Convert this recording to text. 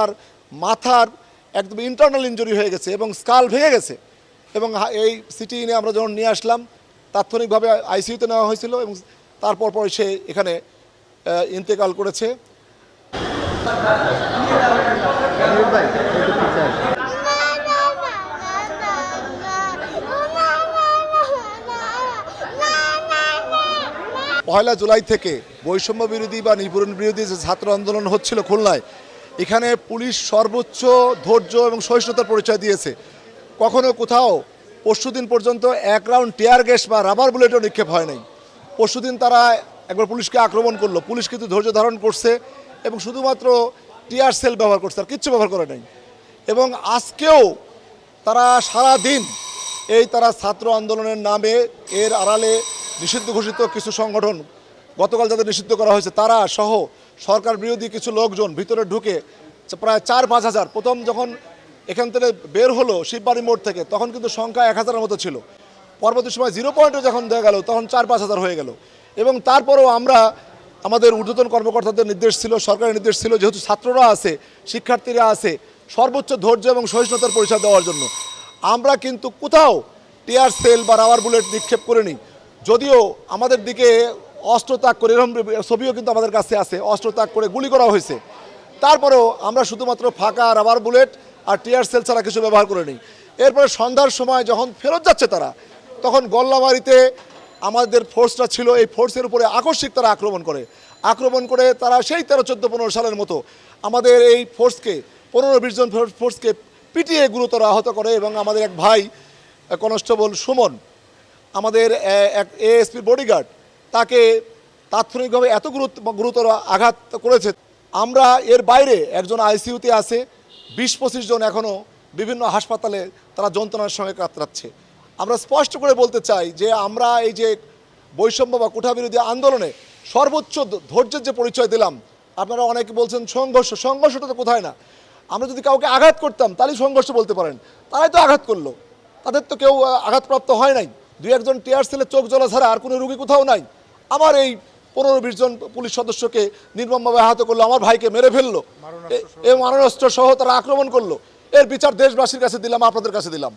তার মাথার একদম ইন্টারনাল ইঞ্জুরি হয়ে গেছে এবং স্কাল ভেঙে গেছে। এবং এই সিটি নিয়ে আমরা যখন নিয়ে আসলাম, তাৎক্ষণিকভাবে আইসিইউতে নেওয়া হয়েছিল এবং তারপর পরে সে এখানে ইন্তেকাল করেছে। পয়লা জুলাই থেকে বৈষম্য বিরোধী বা নিপূরণ বিরোধী যে ছাত্র আন্দোলন হচ্ছিল খুলনায় এখানে পুলিশ সর্বোচ্চ ধৈর্য এবং সহিষ্ণুতার পরিচয় দিয়েছে। কখনো কোথাও পরশুদিন পর্যন্ত এক রাউন্ড টিয়ার গ্যাস বা রাবার বুলেটও নিক্ষেপ হয় নাই। পরশুদিন তারা একবার পুলিশকে আক্রমণ করল। পুলিশ কিন্তু ধৈর্য ধারণ করছে এবং শুধুমাত্র টিয়ার সেল ব্যবহার করছে আর কিচ্ছু ব্যবহার করে নাই। এবং আজকেও তারা সারা দিন এই তারা ছাত্র আন্দোলনের নামে এর আড়ালে নিষিদ্ধ ঘোষিত কিছু সংগঠন গতকাল যাদের নিষিদ্ধ করা হয়েছে, তারা সহ সরকার বিরোধী কিছু লোকজন ভিতরে ঢুকে প্রায় চার পাঁচ হাজার। প্রথম যখন এখান থেকে বের হলো শিববাড়ি মোড় থেকে, তখন কিন্তু সংখ্যা এক হাজারের মতো ছিল। পরবর্তী সময় জিরো পয়েন্টে যখন দেওয়া গেল, তখন চার পাঁচ হাজার হয়ে গেল। এবং তারপরেও আমরা আমাদের ঊর্ধ্বতন কর্মকর্তাদের নির্দেশ ছিল, সরকারের নির্দেশ ছিল, যেহেতু ছাত্ররা আছে, শিক্ষার্থীরা আছে, সর্বোচ্চ ধৈর্য এবং সহিষ্ণুতার পরিচয় দেওয়ার জন্য। আমরা কিন্তু কোথাও টিয়ার সেল বা রাবার বুলেট নিক্ষেপ করিনি। যদিও আমাদের দিকে অস্ত্র ত্যাগ করে, এরকম ছবিও কিন্তু আমাদের কাছে আছে, অস্ত্র ত্যাগ করে গুলি করা হয়েছে। তারপরেও আমরা শুধুমাত্র ফাঁকা রাবার বুলেট আর টিয়ার সেল ছাড়া কিছু ব্যবহার করে নিই। এরপরে সন্ধ্যার সময় যখন ফেরত যাচ্ছে তারা, তখন গল্লাবাড়িতে আমাদের ফোর্সটা ছিল, এই ফোর্সের উপরে আকস্মিক তারা আক্রমণ করে। আক্রমণ করে তারা সেই তেরো, চোদ্দ, পনেরো সালের মতো আমাদের এই ফোর্সকে পনেরো, বিশ জন ফোর্সকে পিটিয়ে গুরুতর আহত করে এবং আমাদের এক ভাই কনস্টেবল সুমন, আমাদের এক এএসপির বডিগার্ড তাকে তাৎক্ষণিকভাবে এত গুরুত্ব, গুরুতর আঘাত করেছে। আমরা এর বাইরে একজন আইসিইউতে আছে বিশ পঁচিশ জন এখনও বিভিন্ন হাসপাতালে তারা যন্ত্রণার সঙ্গে কাতরাচ্ছে। আমরা স্পষ্ট করে বলতে চাই যে আমরা এই যে বৈষম্য বা কোঠাবিরোধী আন্দোলনে সর্বোচ্চ ধৈর্যের যে পরিচয় দিলাম, আপনারা অনেকে বলছেন সংঘর্ষ, সংঘর্ষটা তো কোথায় না? আমরা যদি কাউকে আঘাত করতাম, তাহলেই সংঘর্ষ বলতে পারেন। তারাই তো আঘাত করল। তাদের তো কেউ আঘাতপ্রাপ্ত হয় নাই। দুই একজন টিয়ার সেলে চোখ জ্বলা ছাড়া আর কোনো রুগী কোথাও নাই। আমার এই পনেরো বিশ জন পুলিশ সদস্যকে নির্মমভাবে আহত করল আমার ভাইকে মেরে ফেলল এ- মারণাস্ত্র সহ তারা আক্রমণ করল। এর বিচার দেশবাসীর কাছে দিলাম আপনাদের কাছে দিলাম।